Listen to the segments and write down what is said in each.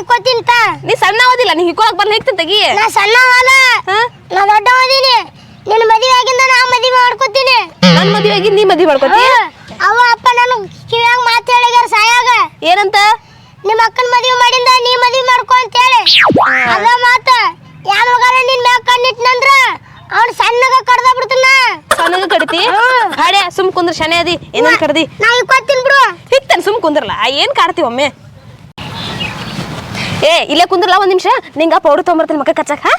ಇಕ್ಕೋತೀನಿ ತಾ. ನೀ ಸಣ್ಣ ಓದಿಲ್ಲ ನೀ ಹಿಕ್ಕೊಳಕ್ ಹಿಕ್ತಾನ ತೆಗಿ. ನಾ ಸಣ್ಣವಲ್ಲ ಹಾ? ನಾ ದೊಡ್ಡವದೀನಿ. ನಿನ್ನ ಮದುವೆ ಆಗಿಂದ ನಾ ಮದುವೆ ಮಾಡ್ಕೊತೀನಿ. ನನ್ ಮದ್ವೆ ಆಗಿ ನೀ ಮದ್ವೆ ಮಾಡ್ಕೊತಿ? ಅವ ಅಪ್ಪ ನಾನು ಕಿವ್ಯಾಗ ಮಾತು ಹೇಳಿಗಾರ ಸಾಯಾಗ. ಏನಂತ? ನಿಮ್ಮ ಅಕ್ಕನ ಮದುವೆ ಮಾಡಿಂದ ನೀ ಮದುವೆ ಮಾಡ್ಕೊ ಅಂತ ಹೇಳಿ ಅದ ಮಾತ. ಯಾನ್ ಮಗಾರ ನಿನ್ ಮ್ಯಾಗ ಕಣ್ಣಿಟ್ನಂದ್ರ ಅವ್ನ ಸಣ್ಣಗ ಕಡ್ದ ಬಿಡ್ತಾನ. ಸಣ್ಣಗ ಕಡಿತಿ? ಹಾಡ್ಯ ಸುಮ್ ಕುಂದ್ರ ಶನಿ ಅದಿ ಏನನ್ ಕಡ್ದಿ? ನಾ ಇಕ್ಕೋತೀನಿ ಬಿಡು. ಹಿಕ್ತಾನ ಸುಮ್ ಕುಂದ್ರಲ್ಲ ಏನ್ ಕಾಡ್ತೀವಿ ಒಮ್ಮೆ? ಏ ಇಲ್ಲೇ ಕುಂದ್ರಲ್ಲ ಒಂದ್ ನಿಮಿಷ? ನಿಂಗ ಪೌಡರ್ ತೊಗೊಂಬರ್ತೀನಿ ಮಕ್ಕ ಕಚ್ಚಕ್ ಹಾ?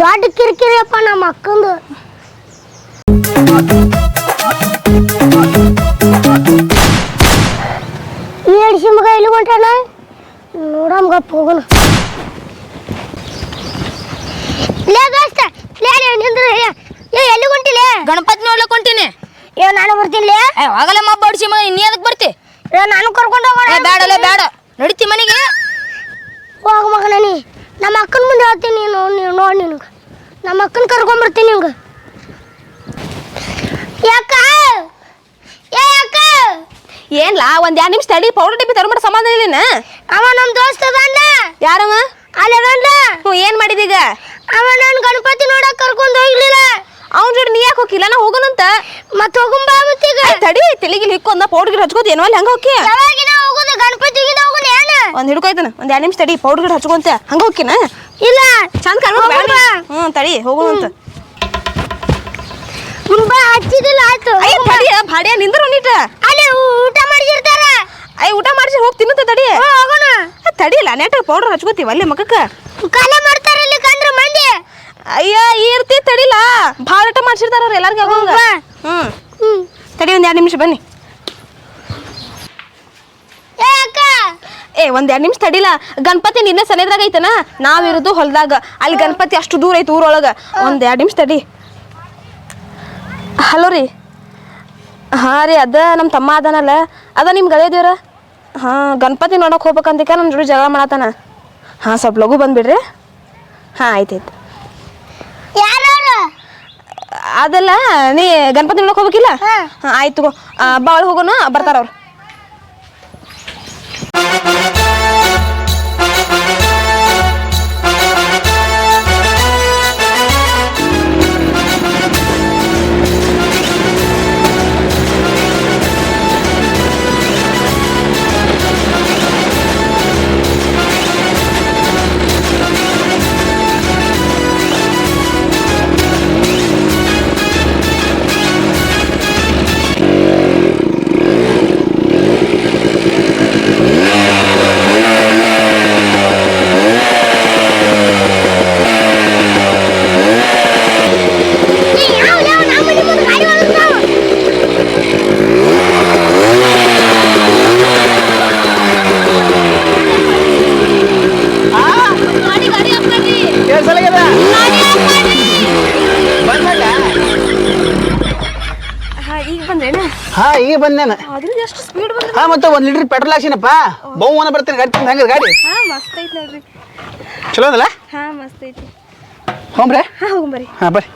ದೊಡ್ಡ ಕಿರಿಕಿರಿಯಪ್ಪ ನಮ್ಮ ಅಕ್ಕಂದು. ಈ ಅಡಿಸಿ ಮಗ ಇಲ್ಲಿ ಹೊಂಟಾನ ನೋಡಮ್ಗ ಗಪ್ಪ ಹೋಗೋಣ ಲೇ ದೋಸ್ತ ಲೇ ಲೇ ನಿಂದ್ರು ಲೇ, ಎಲ್ಲಿ ಹೊಂಟಿಲೆ? ಗಣಪತಿ ನೋಡ್ಲಕ್ ಹೊಂಟೀನಿ. ಏ ನಾನು ಬರ್ತೀನಿ ಲೇ. ಏ ಆಗಲೇ ಮಬ್ಬ ಹೊಡ್ಸಿ ಮಗ ಅದಕ್ಕೆ ಬರ್ತಿ? ಏ ನಾನು ಕರ್ಕೊಂಡು ಹೋಗೋಣ. ಏ ಬೇಡಲೇ ಬೇಡ. ನಡಿತಿ ಮನೆಗೆ. ಹೋಗ ಮಗನ ನೀ. ನಮ್ಮ ಅಕ್ಕನ ಮುಂದೆ ಹೇಳ್ತೀನಿ ನೀನು ನೀನು ನೋಡಿ ನಿನಗೆ. ನಮ್ಮ ಅಕ್ಕನ ಕರ್ಕೊಂಬರ್ತೀನಿ ನಿಮ್ಗೆ ಯಾಕ ಏ ಯಾಕ ಏನ್ಲಾ ಒಂದ್ ಎರಡ್ ನಿಮಿಷ ತಡಿ ಪೌಡರ್ ಡಿಬ್ಬಿ ತಗೊಂಡ್ಬಿಡ ಸಮಾಧಾನ ಇಲ್ಲಿನ ಅವ ನಮ್ಮ ದೋಸ್ತ ಅದಾನ. ಯಾರವ? ಅಲ್ಲಿ ಅದಾನ. ಹ್ಞೂ ಏನ್ ಮಾಡಿದೀಗ? ಅವ ನಾನು ಗಣಪತಿ ನೋಡಕ್ ಕರ್ಕೊಂಡು ಹೋಗ್ಲಿಲ್ಲ. ಅವ್ನ ಜೋಡಿ ನೀ ಯಾಕೆ ಹೋಗಿಲ್ಲ ನಾ ಹೋಗೋಣಂತ? ಮತ್ತೆ ಹೋಗುಂಬಾ ಮತ್ತೀಗ ತಡಿ ತಲೆಗಿಲ್ ಹಿಕ್ಕೊಂದ ಪೌಡರ್ ಗಿಡ ಹಚ್ಕೋತ ಏನೋ ಅಲ್ಲಿ ಹಂಗ ಹೋಗಿ ಯಾವಾಗಿನ ಹೋಗೋದು? ಗಣಪತಿಗಿನ ಹೋಗುದು ಏನ? ಒಂದ್ ಹಿಡ್ಕೊಯ್ತಾನ ಒಂದ್ ಎರಡು ನಿಮಿಷ ತಡಿ ಪೌಡರ್ ಗಿಡ ಹಚ್ಕೊಂತ ಹಂಗ ಹೋಗಿನ ಇಲ್ಲ. ಚಂದ ಕಾಣ್ಬೇಕು. ಹ್ಞೂ ತಡಿ ಹೋಗೋಣಂತ ಬಾ ಹಚ್ಚಿದಿಲ್ಲ ಆಯ್ತು. ಅಯ್ಯ ತಡಿ ಭಾಡ್ಯ ನಿಂದ್ರು ನೀಟ. ಅಲ್ಲಿ ಊಟ ಮಾಡಿಸಿರ್ತಾರ. ಅಯ್ಯ ಊಟ ಮಾಡಿಸಿ ಹೋಗಿ ತಿನ್ನುತ್ತ ತಡಿ. ಹೋಗೋಣ. ಏ, ನೆಟ್ಟ ನೆಟ್ ಪೌಡರ್ ಹಚ್ಕೋತೀವಿ ಅಲ್ಲೇ ಮಕ್ಕಕ್ಕ? ಕಲೆ ಮಾಡ್ತಾರ ಇಲ್ಲಿ ಕಂದ್ರ ಮಂದಿ ಅಯ್ಯ ಇರ್ತಿ ತಡಿಲ್ಲ ಭಾಳ ಊಟ ಮಾಡ್ಸಿರ್ತಾರ ಅವ್ರು ಎಲ್ಲಾರ್ಗೆ ಬಾ. ಹ್ಮ್. ತಡಿ ಒಂದ್ ಎರಡು ನಿಮಿಷ ಬನ್ನಿ. ಏ ಒಂದ್ ಎರಡು ನಿಮಿಷ ತಡಿಲ್ಲ ಗಣಪತಿ ನಿನ್ನೆ ಸನೇದ್ರಾಗ ಐತನ? ನಾವಿರೋದು ಹೊಲ್ದಾಗ. ಅಲ್ಲಿ ಗಣಪತಿ ಅಷ್ಟು ದೂರ ಐತಿ ಊರೊಳಗ. ಒಂದ್ ಎರಡು ನಿಮಿಷ ತಡಿ. ಹಲೋ ರೀ. ಹಾಂ ರೀ ಅದ ನಮ್ಮ ತಮ್ಮ ಅದನಲ್ಲ. ಅದ ನಿಮ್ಗೆ ಗದೆ ದೇವ್ರ? ಹಾಂ ಗಣಪತಿ ನೋಡಕ್ ಹೋಗ್ಬೇಕಂತಿಕ ನಮ್ಮ ಜೋಡಿ ಜಗಳ ಮಾಡತ್ತಾನ ಹಾಂ ಸ್ವಲ್ಪ ಲಘು ಬಂದ್ಬಿಡ್ರಿ. ಹಾಂ ಆಯ್ತಾಯ್ತು ಅದಲ್ಲ ನೀ ಗಣಪತಿ ನೋಡಕ್ ಹೋಗ್ಬೇಕಿಲ್ಲ? ಹಾ. ಆಯ್ತು ಬಾಳ್ ಹೋಗೋಣ ಬರ್ತಾರ ಅವ್ರು. ಬಂದೇನ ಅದ್ರಿಂದ ಎಷ್ಟು ಸ್ಪೀಡ್ ಬಂದ್ರೆ ಹಾ ಮತ್ತೆ ಒಂದ್ ಲೀಟರ್ ಪೆಟ್ರೋಲ್ ಹಾಕ್ಸಿನಪ್ಪ. ಬಹುವನ ಬರ್ತೀನಿ ಗಾಡಿ ತಂದು ಹಂಗದ ಗಾಡಿ. ಹಾ ಮಸ್ತ್ ಐತಿ ನೋಡ್ರಿ. ಚಲೋ ಅದಲ್ಲ? ಹಾಂ ಮಸ್ತ್ ಐತಿ. ಹೋಮ್ರೆ ಹಾಂ ಹೋಗಂಬರಿ ಹಾ ಬರ್ರಿ.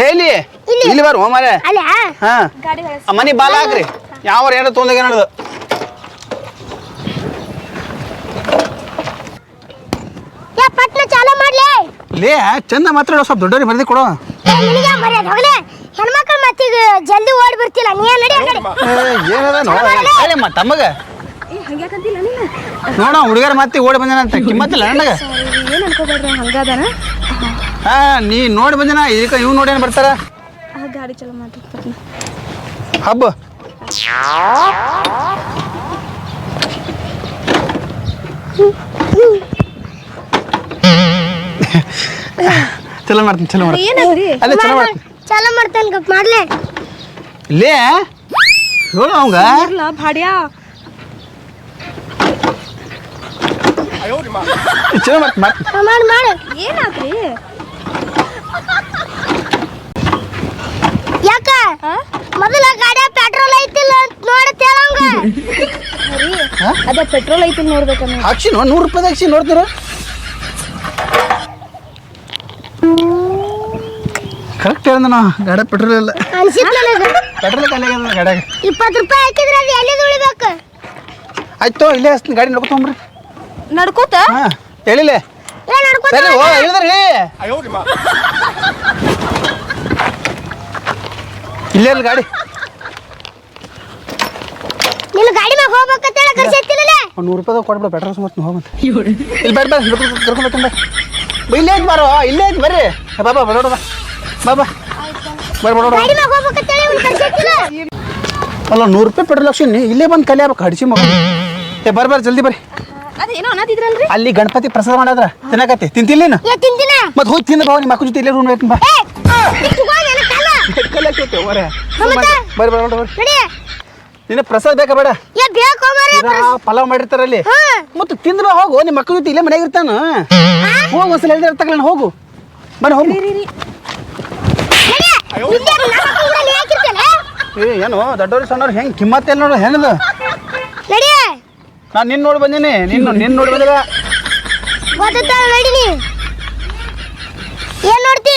ಹೇಳಿ ಇಲ್ಲಿ. ಬಾರ ಹೋಮಾರೆ ಅಲ್ಲ ಹಾ. ಗಾಡಿ ಕಳಿಸ್ ಆ ಮನಿ ಬಾಲ ಹಾಕ್ರಿ. ಯಾವ ಏನೋ ತೊಂದಾಗ ನೋಡುದು ಯಾ ಪಟ್ನ ಚಾಲೋ ಮಾಡ್ಲಿ? ಲೇ ಚಂದ ಮಾತ್ರ ಸ್ವಲ್ಪ ದೊಡ್ಡವ್ರಿಗೆ ಬರ್ದಿ ಕೊಡು. ಏ, ನಿನಗೆ ಮರ್ಯಾದ? ಹೋಗ್ಲೆ. ಹೆಣ್ಮಕ್ಳು ಜಲ್ದಿ ನೀ ನಡಿ. ಅರೆ ತಮ್ಮಗ. ಹಂಗ್ಯಾಕಂತಿಲ್ಲ ನೀನು? ನೋಡ ಹುಡುಗರ ಮತ್ತೆ ಓಡಿ ಬಂದನಂತ ಕಿಮ್ಮತ್ತಿಲ್ಲ ನನಗ? ಏನು ಅನ್ಕೋಬೇಡ್ರಿ ಹಂಗಾದನ? ಹಾ ನೀ ನೋಡಿ ಬಂದನ ಇದಕ್ಕ ಇವ್ ನೋಡಿ ಏನ್ ಬರ್ತಾರ? ಆ ಗಾಡಿ ಚಲೋ ಮಾತಾಡ್ತೀನಿ ಹಬ್ಬ. ಚಲೋ ಮಾಡ್ತೀನಿ ಚಲೋ ಮಾಡ್ತೀನಿ. ಅಲ್ಲೇ ಚಲೋ ಮಾಡ್ತೀನಿ. ಚಾಲು ಮಾಡ್ತಾನೆ ಗಪ್ ಮಾಡ್ಲೆ. ಲೇ ಹೇಳು ಅವಂಗ. ಭಾಡ್ಯ. ಚಲೋ ಮಾಡ್ತೀನಿ ಹಾ, ಮಾಡು ಮಾಡು. ಏನಾಗ್ರಿ ಯಾಕ? ಮೊದಲ ಗಾಡಿ ಪೆಟ್ರೋಲ್ ಐತಿಲ್ಲ ಅಂತ ನೋಡತ್ತೆ ಹೇಳಂಗ ಅದ ಪೆಟ್ರೋಲ್ ಐತಿ ನೋಡ್ಬೇಕನ್ನ ಹಾಕ್ಸಿ ನೋ ನೂರು ರೂಪಾಯಿ ಹಾಕ್ಸಿ ನೋಡ್ತೀರ? ಕರೆಕ್ಟ್ ಹೇಳಿದ ಗಾಡಿ ಪೆಟ್ರೋಲ್ ಇಲ್ಲ. ಅನ್ಸಿತ್ ನನಗ ಪೆಟ್ರೋಲ್ ಖಾಲಿ ಆಗ್ಯದ ಗಾಡ್ಯಾಗ ಇಪ್ಪತ್ತು ರೂಪಾಯಿ ಹಾಕಿದ್ರೆ ಅದು ಎಲ್ಲಿ ಉಳಿಬೇಕು ಆಯ್ತು ಇಲ್ಲೇ ಹಚ್ತೀನಿ ಗಾಡಿ ನಡ್ಕೋತ ಹಾಂ ಹೇಳಿಲ್ಲ ಏನ್ ನಡ್ಕೊಂತ ಸರಿ ಓ ಹೇಳಿದ್ರಿ ಇಲ್ಲೇ ಇಲ್ಲ ಗಾಡಿ ನಿನ್ನ ಗಾಡಿ ಮ್ಯಾಗ ಹೋಗ್ಬೇಕಂತ ಹೇಳಿ ಒಂದು ನೂರು ರೂಪಾಯಿ ಕೊಡ್ಬೇಡ ಪೆಟ್ರೋಲ್ ಸುಮಾರು ಹೋಗಂತ ಇಲ್ಲಿ ಬರ್ರಿ ಬರ್ರಿ ಕರ್ಕೊಂಡ್ಬೇಕಂದ ಇಲ್ಲೇ ಐತಿ ಬಾರೋ ಇಲ್ಲೇ ಐತಿ ಬರ್ರಿ ಏ ಬಾಬಾ ಬರೋಡ ಬಾ ಬಾಬಾ ಅಲ್ಲ ನೂರು ರೂಪಾಯಿ ಪೆಟ್ರೋಲ್ ಲಕ್ಷ ಇಲ್ಲೇ ಬಂದು ಕಲಿಯಬೇಕು ಹಡಿಸಿ ಮಗ. ಏ ಬರ್ ಬರ್ ಜಲ್ದಿ ಬರ್ರಿ. ಅಲ್ಲಿ ಗಣಪತಿ ಪ್ರಸಾದ ಮಾಡಾದ್ರ? ತಿನ್ನಕತ್ತಿ? ತಿಂತಿಲ್ಲ ಮತ್ತೆ ಹೋಗಿ ತಿಂದ ಬಾ ನಿಮ್ಮ ಮಕ್ಕಳ ಜೊತೆ ಇಲ್ಲೇ ರೂಮ್ ಐತಿ ಬಾ. ನನ್ನ? ಬರ್ರಿ ಬರ್ರಿ ಬರ್ರಿ ಪ್ರಸಾದ ಬೇಕಾ ಬೇಡ? ಪಲಾವ್ ಮಾಡಿರ್ತಾರ ಅಲ್ಲಿ. ಮತ್ತೆ ತಿಂದ ಬಾ ಹೋಗು. ನಿಮ್ಮ ಮಕ್ಕಳ ಜೊತೆ ಇಲ್ಲೇ ಮನೆಯಾಗ ಇರ್ತಾನ. ಹೋಗು ಒಂದ್ಸಲ ಹೇಳಿದ್ರೆ ಹೋಗು. ಬನ್ನಿ ಹೋಗು ನಡಿ ಇಲ್ಲೇ ನಮ್ಮ ಕೂಡ ನೀ ಹಾಕಿರ್ತೇನೆ ಏ ಏನು ದೊಡ್ಡವ್ರು ಸಣ್ಣವ್ರು ಹೆಂಗೆ ಕಿಮ್ಮತ್ತೆಲ್ಲ ನೋಡು ಹೆಣ್ಣದು ನಡಿ. ನಾನು ನಿನ್ನ ನೋಡಿ ಬಂದೀನಿ ನಿನ್ನ ನಿನ್ನ ನೋಡಿ ಬಂದಿಲ್ಲ ಗೊತ್ತಾ ನಡಿ ನೀ. ಏನ್ ನೋಡ್ತಿ?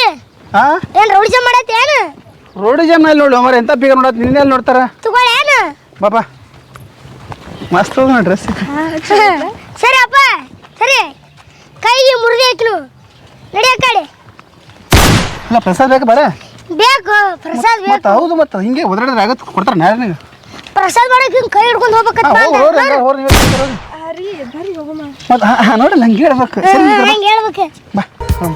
ಹಾ ಏನ್ ರೌಡಿಜ ಮಾಡತ್ತಿ ಏನು? ರೋಡಿ ಜಮ್ ಅಲ್ಲಿ ನೋಡು ಮರ ಎಂತ ಬೀಗ ನೋಡತ್ ನಿನ್ನೆ ಎಲ್ಲಿ ನೋಡ್ತಾರ? ತಗೊಳ್ಳಿ ಏನು? ಬಾಪಾ ಮಸ್ತ್ ಅದ ಡ್ರೆಸ್ ಸರಿ ಅಪ್ಪ ಸರಿ. ಕೈಗೆ ಮುರಿದಿ ಹಾಕಿನು ನಡಿ ಆ ಕಡೆ. ಅಲ್ಲ ಪ್ರಸಾದ್ ಬೇಕು ಬೇಡ ಬೇಕು ಪ್ರಸಾದ್ ಮತ್ತೆ ಬೇಕು ಹೌದು ಮತ್ತೆ ಹಿಂಗೆ ಒದರಾಡಿದ್ರೆ ಆಗತ್ತೆ ಕೊಡ್ತಾರೆ ನಾಳೆ ಪ್ರಸಾದ ಪ್ರಸಾದ್ ಮಾಡಕ್ಕೆ ಹಿಂಗ್ ಕೈ ಹಿಡ್ಕೊಂಡು ಹೋಗ್ಬೇಕಂತ ಹೋಗಿ ಹೋಗ್ರಿ ಹಂಗಾರೆ ಹೋಗ್ರಿ ನೀವು ಹೋಗ್ರಿ. ಮತ್ತೆ ಹಾ, ಮತ್ತೆ ನೋಡಿ ನಂಗೆ ಹೇಳ್ಬೇಕು ಸರಿ ಬಾ. ಹಂಗೆ ಹೇಳ್ಬೇಕು ಬಾ ಹ್ಮ್.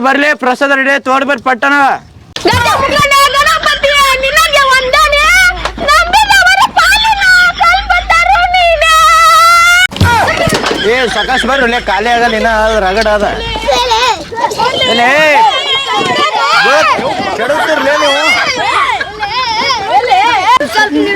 ಬರ್ಲಿ ಪ್ರಸಾದ ರೆಡಿ ತೋಡ್ ಬರ್ರಿ ಪಟ್ಟಣ ಏ ಸಕಾಶ್ ಬರ್ರಿ ಒಳ್ಳೆ ಖಾಲಿ ಆಗಲ್ಲ ಇನ್ನ ಅದ್. ರಗಡ ಅದ ಕೆಡುತ್ತಿರ್ಲೇ ನೀವು? ಇಲ್ಲ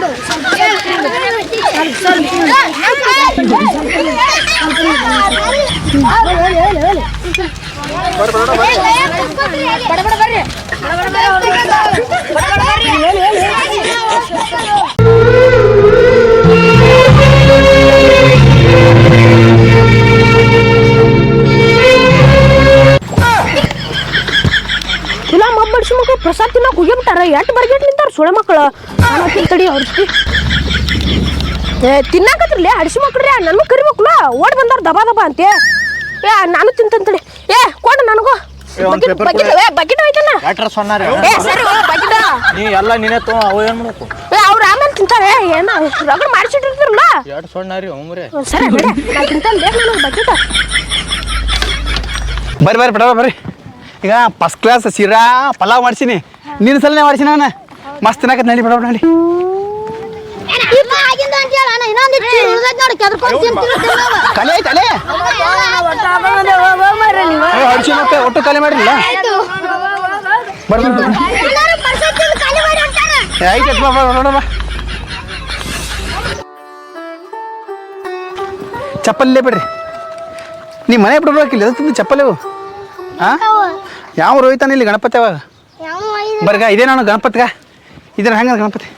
ಪ್ರಸಾದ್ ಎಷ್ಟು ಬರ್ಗೆಟ್ ನಿಂತಾರ ಸುಳೆ ಮಕ್ಕಳು ತಡಿ ತಿಂತಡಿ ಅವ್ರಿಗೆ ಏ ತಿನ್ನಾಕತ್ರಲ್ಲ ಹಡಿಸಿ ಮಕ್ಳ್ರಿ ನನ್ನ ಕರಿಬೇಕಲ್ಲ ಓಡ್ ಬಂದಾರ ದಬಾ ದಬಾ ಅಂತೆ. ಏ ನಾನು ತಿಂತಂತಡಿ ಏ ಕೊಡ ನನಗೂ. ಬಕೆಟ್ ಕೊಡು. ಏ ಸರಿ ಬಕೆಟ್. ನೀ ಎಲ್ಲ ನಿನ್ನೆ ತೋ ಅವ ಏನ್ ಮಾಡ್ಬೇಕು? ಏ ಅವ್ರ ಆಮೇಲೆ ತಿಂತಾರೆ ಏನ ರಗಡ್ ಮಾಡಿಸಿಟ್ಟಿರ್ತಿರಲ್ಲ? ಎರಡು ರೀ ಅವ್ರೆ ಸರಿ ಬೇಡ ನಾ ತಿಂತಾನೆ ಬೇಕು ನನಗೆ ಬಕೆಟ್. ಬರ್ರಿ ಬರ್ರಿ ಬರ್ರಿ. ಈಗ ಫಸ್ಟ್ ಕ್ಲಾಸ್ ಶಿರಾ ಪಲಾವ್ ಮಾಡ್ಸೀನಿ. ನಿನ್ನ ಸಲನೇ ಮಾಡಿಸಿ ನಾನು. ಮಸ್ತ್ ತಿನ್ನಕತ್ ನಡಿ ಬಿಡ ನಡಿ. ಕಲೆ ಐತೆ ಅಲೆ ಹಡಿಸಿ ಮತ್ತೆ ಒಟ್ಟು ಕಲೆ ಮಾಡಿರಲಿಲ್ಲ ಹೊಂಟಾರ. ಆಯ್ತು ಬಾ ಬಾ ನೋಡಮ್ಮ ಚಪ್ಪಲ್ಲೇ ಬಿಡ್ರಿ. ನೀ ಮನೆ ಬಿಡ್ಬೇಕಿಲ್ಲ ಅದು ಚಪ್ಪಲ್ ಇವು ಹಾಂ. ಯಾವ ರೋಹಿತಾನ ಇಲ್ಲಿ ಗಣಪತಿ ಅವಾಗ ಬರ್ಗ ಇದೇ ನಾನು ಗಣಪತಿಗ. ಇದ್ರ ಹಂಗ ಗಣಪತಿ?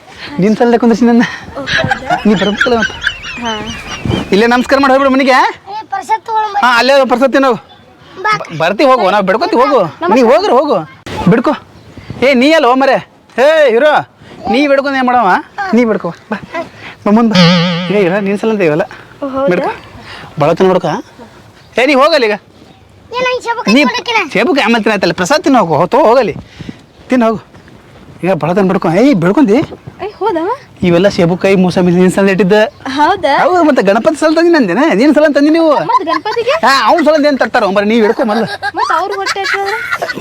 ನಿನ್ ಸಲ್ಲೆ ಕುಂದ್ರಿಸಿ ನನ್ನ. ನೀ ಬರ್ಬೇಕಲ್ಲ ಇಲ್ಲೇ ನಮಸ್ಕಾರ ಮಾಡಿ ಹೋಗ್ಬಿಡು ಮನೆಗೆ. ಹಾ ಅಲ್ಲೇ ಪರ್ಸತ್ತಿ ನಾವು ಬರ್ತಿ ಹೋಗು ನಾವು ಬಿಡ್ಕೊತಿ ಹೋಗು. ನೀ ಹೋಗ್ರಿ ಹೋಗು. ಬಿಡ್ಕೊ. ಏ ನೀ ಅಲ್ಲ ಮರೆ? ಹೇ ಇರೋ. ನೀ ಬಿಡ್ಕೊಂಡು ಏನು ಮಾಡವ. ನೀ ಬಿಡ್ಕೊ. ಬಾ. ಮುಂದೆ ಏ ಇರೋ ನಿನ್ ಸಲ ಇವೆಲ್ಲ ಬಿಡ್ಕೊ ಭಾಳ ತಿನ್ನ ಬಿಡ್ಕ. ಏ ನೀ ಹೋಗಲ್ಲ ಈಗ. ನೀ. ಸೇಬುಗೆ ಆಮೇಲೆ ತಿನ್ನತ್ತಲ್ಲ ಪ್ರಸಾದ್ ತಿನ್ನ ಹೋಗು ಹೊತ್ತು ಹೋಗಲಿ ತಿನ್ನು ಹೋಗು. ಈಗ ಭಾಳ ತಿನ್ ಬಿಡ್ಕೊ ಏಯ್ ಬಿಡ್ಕೊಂಡಿ ಹೋದವ ಇವೆಲ್ಲ ಸೇಬುಕಾಯಿ ಕೈ ನಿನ್ ಸಲ ಇಟ್ಟಿದ್ದ. ಹೌದಾ? ಹೌದು ಮತ್ತೆ ಗಣಪತಿ ಸಲ ತಂದಿನ ನಂದೇನ? ನೀನ್ ಸಲ ತಂದಿ ನೀವು? ಮತ್ತೆ ಗಣಪತಿಗೆ? ಹಾ ಅವ್ನ ಸಲ ಏನು ತರ್ತಾರ? ಬರ ನೀವು ಹಿಡ್ಕೊ ಮಲ್ಲ ಮತ್ತೆ ಅವ್ರ ಹೊಟ್ಟೆ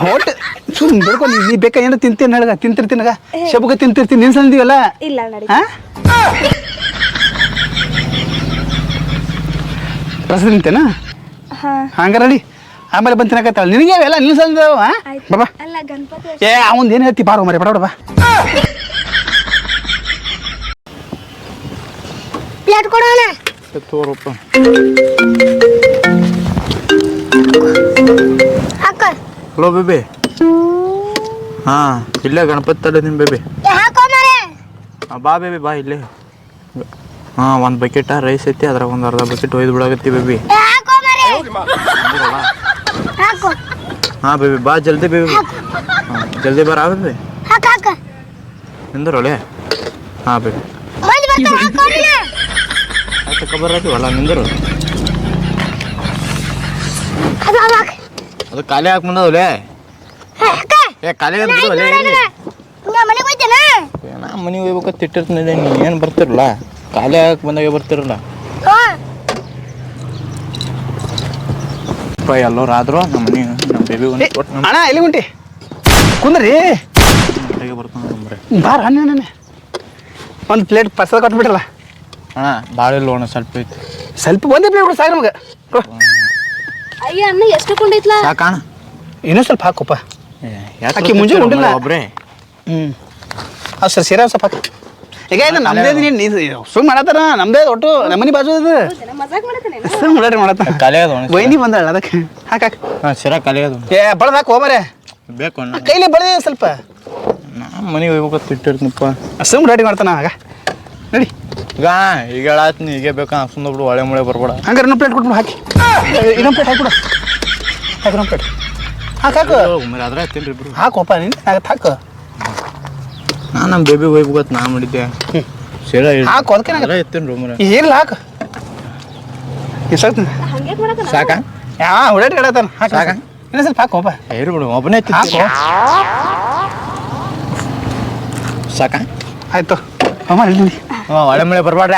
ಹೊಟ್ಟೆ ಸುಮ್ ಬಿಡ್ಕೊ ನೀ ನೀ ಬೇಕಾ ಏನೋ ತಿಂತೀನಿ ಹೇಳಗ ತಿಂತಿರ್ತೀನಗ ಸೇಬುಕಾಯಿ ತಿಂತಿರ್ತೀನಿ ನಿನ್ ಸಂದಿವಲ್ಲ ಇಲ್ಲ ನಡಿ. ತಿಂತೇನ? ಹಾ. ಹಂಗಾರ ನಡಿ. ಆಮೇಲೆ ಬಂದು ತಿನ್ನಕತ್ತಾಳ ನಿನಗೆ ಎಲ್ಲ ನಿಲ್ಸಲ್ದವ ಬಾಬಾ ಅಲ್ಲ ಗಣಪತಿ ಏ ಅವನ್ ಏನು ಹೇಳ್ತಿ ಬಾರೋ ಮರಿ ಬಡಬಡ ಬಾ. ಪ್ಲೇಟ್ ಕೊಡೋಣ ತೋರಪ್ಪ. ಹಾಕ ಹಲೋ ಬೇಬಿ. ಹಾ ಇಲ್ಲೇ ಗಣಪತಿ ತಲೆ ನಿಮ್ಮ ಬೇಬಿ. ಹಾಕೋ ಮಾರೆ ಬಾ ಬೇಬಿ ಬಾ ಇಲ್ಲೇ. ಹಾ ಒಂದು ಬಕೆಟ್ ರೈಸ್ ಐತಿ ಅದ್ರಾಗ ಒಂದ್ ಅರ್ಧ ಬಕೆಟ್ ಒಯ್ದು ಬಿಡಾಗತ್ತಿ ಬೇಬಿ. ಹಾಕೋ ಮಾರೆ ಹಾಕು. बेबी ಬಾ ಜಲ್ದಿ ಬೇಬಿ. ಹಾಂ ಜಲ್ದಿ ಬರ ಬೇಬಿ. ಹಾಕ ಹಾಕ. ನಿಂದ್ರೊಳೆ ಹಾಂ ಬೇಬಿ. ಹಾಕೋ ನೀನು. ಆಯ್ತು ಕಬರ್ ಆಯ್ತೀವಲ್ಲ ನಿಂದರು. ಅದು ಹಾಕ. ಖಾಲಿ ಹಾಕಿ ಏ, ಹಾಕ ಏ ಖಾಲಿ ನೋಡಣ ನಾ ಮನೆಗೆ ಹೋಗ್ಬೇಕು ತಿಟ್ಟಿರ್ತೀನಿ ಮನೆಗೆ ನೀ ಏನು ಬರ್ತಿರಲ್ಲ ಖಾಲಿ ಆಗಕ್ಕೆ ಬಂದಾಗ ಬರ್ತಿರಲ್ಲ ಹಾ ಅಪ್ಪ ಎಲ್ಲರೂ ಆದ್ರು ನಮ್ಮ ಮನೆ ನಮ್ಮ ಬೇಬಿ ಒಂದು ಕೊಟ್ಟು ನಮ್ಮ ಅಣ್ಣ ಎಲ್ಲಿ ಉಂಟಿ? ಕುಂದ್ರಿ. ಮನೆಗೆ ಬರ್ತಾನೆ ಬಾರ ಒಂದು ಪ್ಲೇಟ್ ಪರ್ಸಲ್ ಕೊಟ್ಬಿಟ್ರಲ್ಲ ಅಣ್ಣ ಭಾಳ ಇಲ್ಲ ಅಣ್ಣ ಸ್ವಲ್ಪ ಐತಿ. ಸ್ವಲ್ಪ ಒಂದೇ ಪ್ಲೇಟ್ ಕೊಡು ಸಾಕು ನಮಗೆ. ಅಯ್ಯ ಅಣ್ಣ ಎಷ್ಟು ಕೊಂಡೈತ್ಲಾ ಸಾಕಣ ಇನ್ನೂ ಸ್ವಲ್ಪ ಹಾಕುಪ್ಪ ಆಕಿ ಮುಂಜಾನೆ ಉಂಡಿಲ್ಲ? ಒಬ್ರೆ? ಹ್ಞೂ ಅಷ್ಟು ಸರ್ ಸೀರಾ ಸ್ವಲ್ಪ ಹಾಕಿ. ಈಗ ಇದು ನಮ್ಮದೇ ನೀನು ನೀ ಸುಮ್ ಮಾಡತ್ತಾರ? ನಮ್ಮದೇ ಒಟ್ಟು ನಮ್ಮನಿ ಬಾಜು ಅದು ಸುಮ್ ಮಾಡಾರಿ ಮಾಡತ್ತ ಖಾಲಿ ಅದ ವೈನಿ ಬಂದಾಳ ಅದಕ್ಕೆ. ಹಾಕಾಕ ಹಾಕ. ಹಾಂ ಸಿರಾ ಖಾಲಿ ಅದ ಏ ಬಳ್ದು ಹಾಕು ಹೋಮರೆ ಬೇಕು ಅಣ್ಣ. ಕೈಲಿ ಬಳ್ದಿ ಸ್ವಲ್ಪ. ನಾ ಮನೆಗೆ ಹೋಗ್ಬೇಕು ಇಟ್ಟಿರ್ತೀನಪ್ಪ. ಸುಮ್ಮನೆ ರೆಡಿ ಮಾಡ್ತಾನ ಆಗ. ನಡಿ. ಈಗ ಈಗ ಹೇಳತ್ತೀನಿ ಈಗ ಬೇಕಾ? ಸುಮ್ಮನೆ ಬಿಡು ಒಳ್ಳೆ ಮುಳೆ ಬರ್ಬೇಡ. ಹಂಗಾರೆ ಇನ್ನೊಂದು ಪ್ಲೇಟ್ ಕೊಟ್ಬಿಡು ಹಾಕಿ. ಇನ್ನೊಂದು ಪ್ಲೇಟ್ ಹಾಕ್ಬಿಡು. ಹಾಕು ಇನ್ನೊಂದು ಪ್ಲೇಟ್ ಹಾಕಾಕು ಅದ್ರ ತಿನ್ರಿ ಬಿಡು. ಹಾಕೋಪ್ಪ ನೀನು. ಹಾಗೆ ಹಾಕು. ನಾನು ನಮ್ಮ ಬೇಬಿ ಹೋಗಿ ಗೊತ್ತು ನಾ ಮಾಡಿದ್ದೆ. ಸೇಡ ಹಾಕು ಅದಕ್ಕೆ ಎತ್ತೇನು ಇಲ್ಲ ಹಾಕು. ಇಸಕ್ತೀನಿ ಸಾಕ. ಯಾ ಹೊಡೆಟ್ ಗಿಡತಾನ ಸಾಕ? ಇಲ್ಲ ಸ್ವಲ್ಪ ಹಾಕು ಒಬ್ಬ ಹೇಳಿ ಬಿಡು ಒಬ್ಬನೇ ಹಾಕು ಸಾಕ? ಆಯ್ತು. ಅಮ್ಮ ಅಲ್ಲಿ ಮಳೆ ಬರಬೇಡ